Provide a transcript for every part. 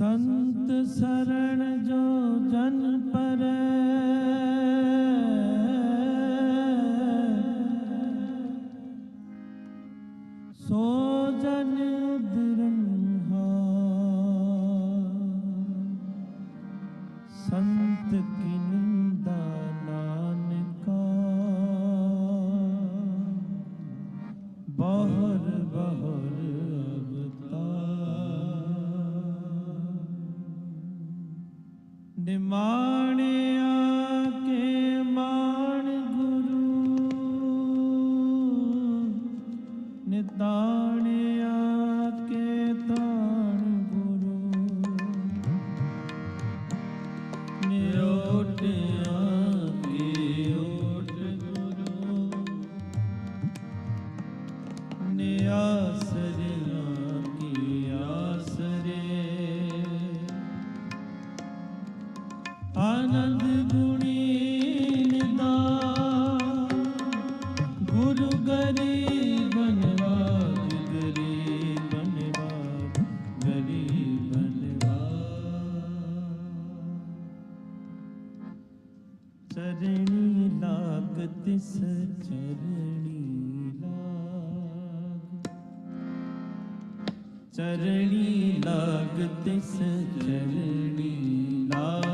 ਸੰਤ ਸਰਣ ਜੋ ਜਨ ਪਰੈ। ਸੋ My. ਚਰਣੀ ਲਾਗ ਤਿਸ ਚਰਣੀ ਲਾਗ। ਚਰਣੀ ਲਾਗ ਤਿਸ ਚਰਣੀ ਲਾਗ।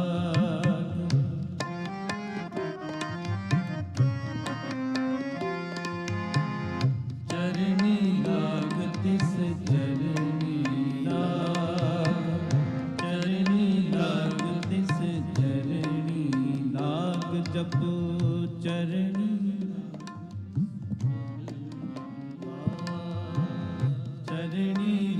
ਜਪੋ ਚਰਣੀ ਚਰਣੀ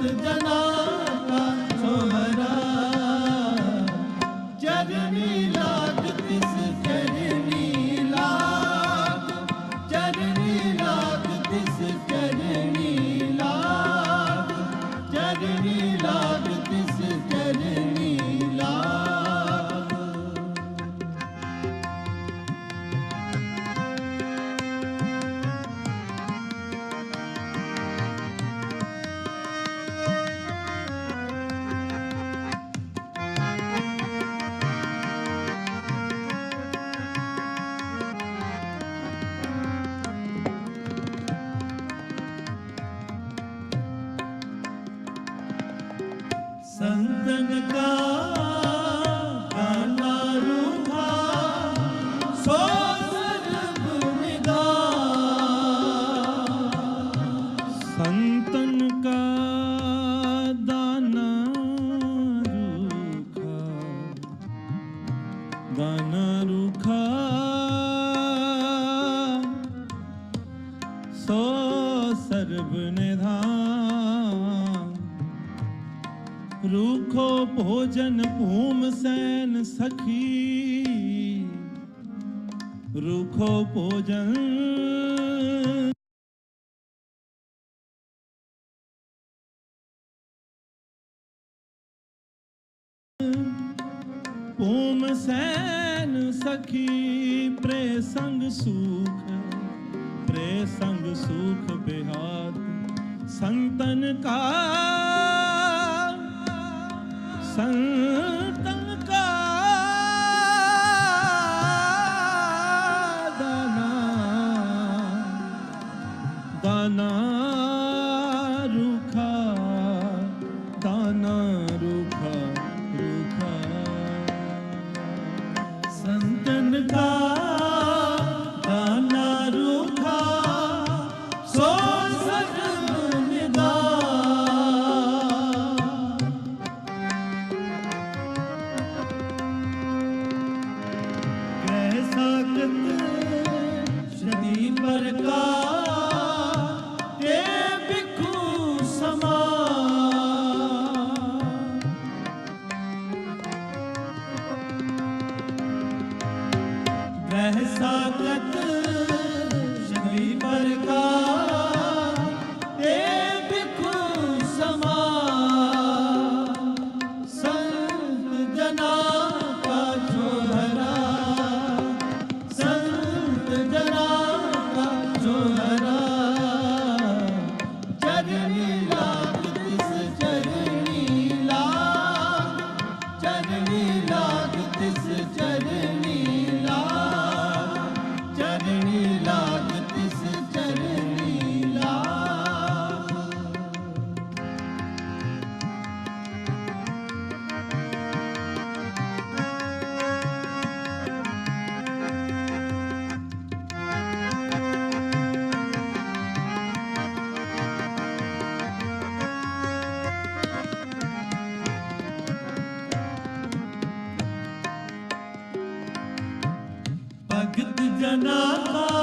जन ਭੋਜਨ ਸਖੀ ਰੁਖੋ ਭੋਜਨ। ਓਮ ਸੈਨ ਸਖੀ ਪ੍ਰੇ ਸੰਗ ਸੁਖ ਪ੍ਰੇ ਸੰਗ ਸੁਖ ਬਿਹਾਰ। ਸੰਤਨ ਕਾ, ਸੰਤ जना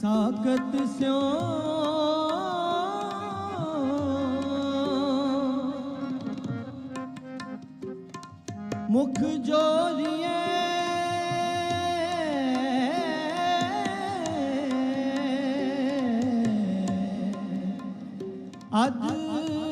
ਸਾਖਤ ਸਿਉ ਮੁਖ ਜੋਰੀਏ ਅੱਜ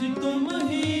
de tomar rir.